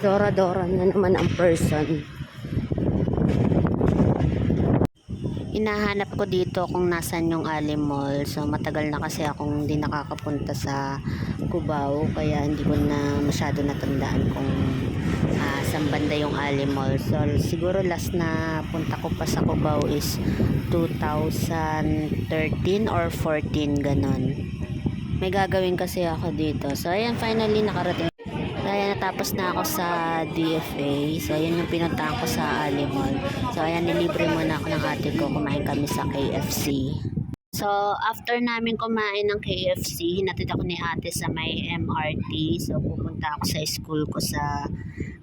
Dora-Dora na naman ang person. Hinahanap ko dito kung nasan yung Ali Mall. So matagal na kasi akong hindi nakakapunta sa Cubao kaya hindi ko na masyado natandaan kung ah, saan banda yung Ali Mall. So siguro last na punta ko pa sa Cubao is 2013 or 14 ganon. May gagawin kasi ako dito. So ayan finally nakarating kaya natapos na ako sa DFA. So, yun yung pinuntahan ko sa Ali Mall. So, ayan, nilibre muna ako ng ate ko. Kumain kami sa KFC. So, after namin kumain ng KFC, hinatid ako ni ate sa may MRT. So, pupunta ako sa school ko sa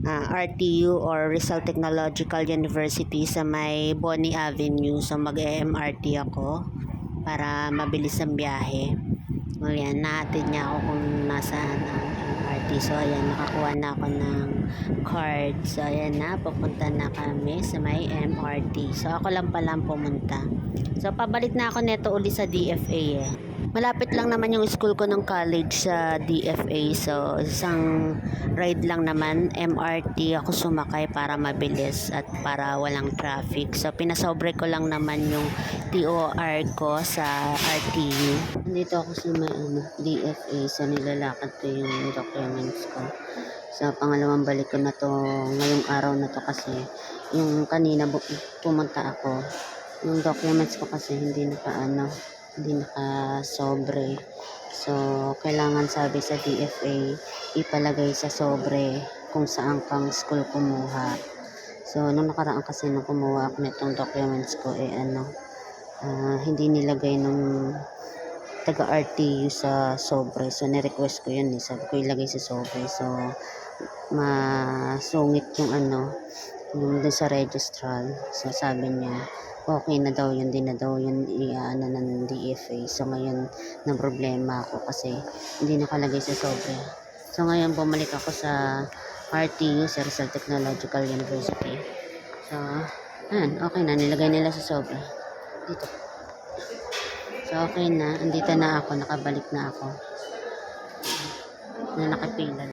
ah, RTU or Rizal Technological University sa may Bonnie Avenue. So, mag-MRT ako para mabilis ang biyahe. O yan, nahatid niya ako kung nasaan ang MRT. So, ayan, nakakuha na ako ng card. So, ayan na, pupunta na kami sa may MRT. So, ako lang pala ang pumunta. So, pabalik na ako neto uli sa DFA eh. Malapit lang naman yung school ko ng college sa DFA. So, isang ride lang naman. MRT ako sumakay para mabilis at para walang traffic. So, pinasobre ko lang naman yung TOR ko sa RTU. Nandito ako sa may ano, DFA. So, nilalakad ko yung documents ko. Sa pangalawang balik ko na to ngayong araw na to kasi yung kanina pumunta ako yung documents ko kasi hindi naka ano hindi naka sobre. So kailangan sabi sa DFA ipalagay sa sobre kung saan kang school kumuha. So nung nakaraan kasi nung kumuha ako nitong documents ko eh ano ah, hindi nilagay nung taga RTU sa sobre. So ni-request ko yun eh. Sabi ko ilagay sa sobre. So masungit yung ano yung dun sa registrar. So sabi niya okay na daw yun, di na daw yun i-ano ng DFA. So ngayon, na problema ako kasi hindi nakalagay sa sobre. So ngayon, bumalik ako sa RTU, sa Rizal Technological University. So, ayan, okay na, nilagay nila sa sobre. Dito. So okay na, andito na ako, nakabalik na ako. Na nakapila.